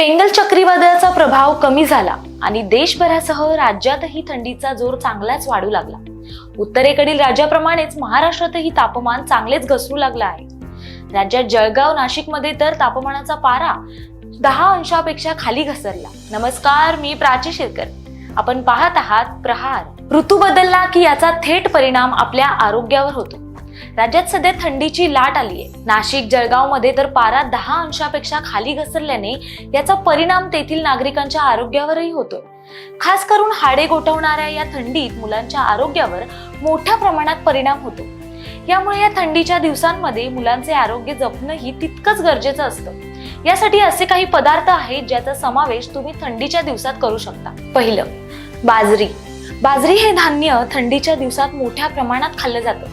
Fengal चक्रीवादळाचा प्रभाव कमी झाला आणि देशभरासह राज्यातही थंडीचा जोर चांगलाच वाढू लागला. उत्तरेकडील राज्याप्रमाणेच महाराष्ट्रातही तापमान चांगलेच घसरू लागलं आहे. राज्यात जळगाव नाशिकमध्ये तर तापमानाचा पारा दहा अंशापेक्षा खाली घसरला. नमस्कार मी प्राची शिरकर. आपण पाहत आहात प्रहार. ऋतू बदलला की याचा थेट परिणाम आपल्या आरोग्यावर होतो. राज्यात सध्या थंडीची लाट आली आहे नाशिक जळगावमध्ये तर पारा दहा अंशापेक्षा खाली घसरल्याने याचा परिणाम तेथील नागरिकांच्या आरोग्यावरही होतोय. खास करून हाडे गोठवणाऱ्या या थंडीत मुलांच्या आरोग्यावर मोठ्या प्रमाणात परिणाम होतो. यामुळे या थंडीच्या दिवसांमध्ये मुलांचे आरोग्य जपणंही तितकंच गरजेचं असतं. यासाठी असे काही पदार्थ आहेत ज्याचा समावेश तुम्ही थंडीच्या दिवसात करू शकता. पहिलं बाजरी. बाजरी हे धान्य थंडीच्या दिवसात मोठ्या प्रमाणात खाल्लं जातं.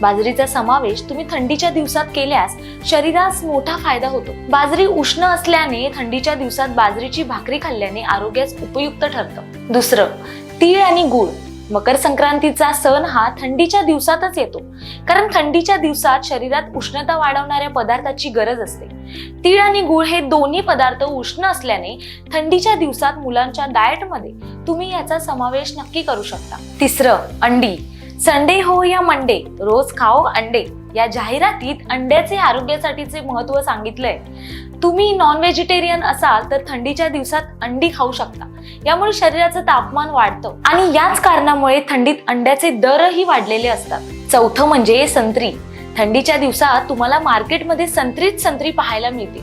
बाजरीचा समावेश तुम्ही थंडीच्या दिवसात केल्यास शरीरास मोठा फायदा होतो. बाजरी उष्ण असल्याने थंडीच्या दिवसात बाजरीची भाकरी खाल्ल्याने आरोग्यास उपयुक्त ठरतं. दुसरं तीळ आणि गूळ. मकर संक्रांतीचा सण हा थंडीच्या दिवसातच येतो. कारण थंडीच्या दिवसात शरीरात उष्णता वाढवणाऱ्या पदार्थाची गरज असते. तीळ आणि गूळ हे दोन्ही पदार्थ उष्ण असल्याने थंडीच्या दिवसात मुलांच्या डाएटमध्ये तुम्ही याचा समावेश नक्की करू शकता. तिसरं अंडी. संडे हो या मंडे रोज खाओ अंडे. या जाहिरातीत अंड्याचे आरोग्यासाठीचे महत्त्व सांगितलंय. तुम्ही नॉन व्हेजिटेरियन असाल तर थंडीच्या दिवसात अंडी खाऊ शकता. यामुळे शरीराचं तापमान वाढतं आणि याच कारणामुळे थंडीत अंड्याचे दरही वाढलेले असतात. चौथं म्हणजे संत्री. थंडीच्या दिवसात तुम्हाला मार्केटमध्ये संत्रीच संत्री पाहायला मिळते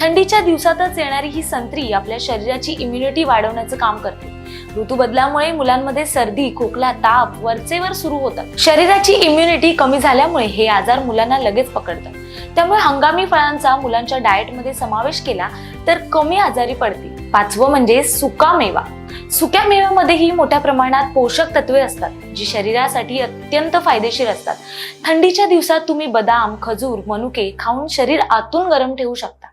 थंडीच्या दिवसातच येणारी ही संत्री आपल्या शरीराची इम्युनिटी वाढवण्याचं काम करते. ऋतू बदलामुळे मुलांमध्ये सर्दी खोकला ताप वरचेवर सुरू होतात. शरीराची इम्युनिटी कमी झाल्यामुळे हे आजार मुलांना लगेच पकडतात. त्यामुळे हंगामी फळांचा मुलांच्या डाएटमध्ये समावेश केला तर कमी आजारी पडतील. पाचवं म्हणजे सुका मेवा. सुक्या मेव्यामध्येही मोठ्या प्रमाणात पोषक तत्वे असतात जी शरीरासाठी अत्यंत फायदेशीर असतात. थंडीच्या दिवसात तुम्ही बदाम खजूर मनुके खाऊन शरीर आतून गरम ठेवू शकता.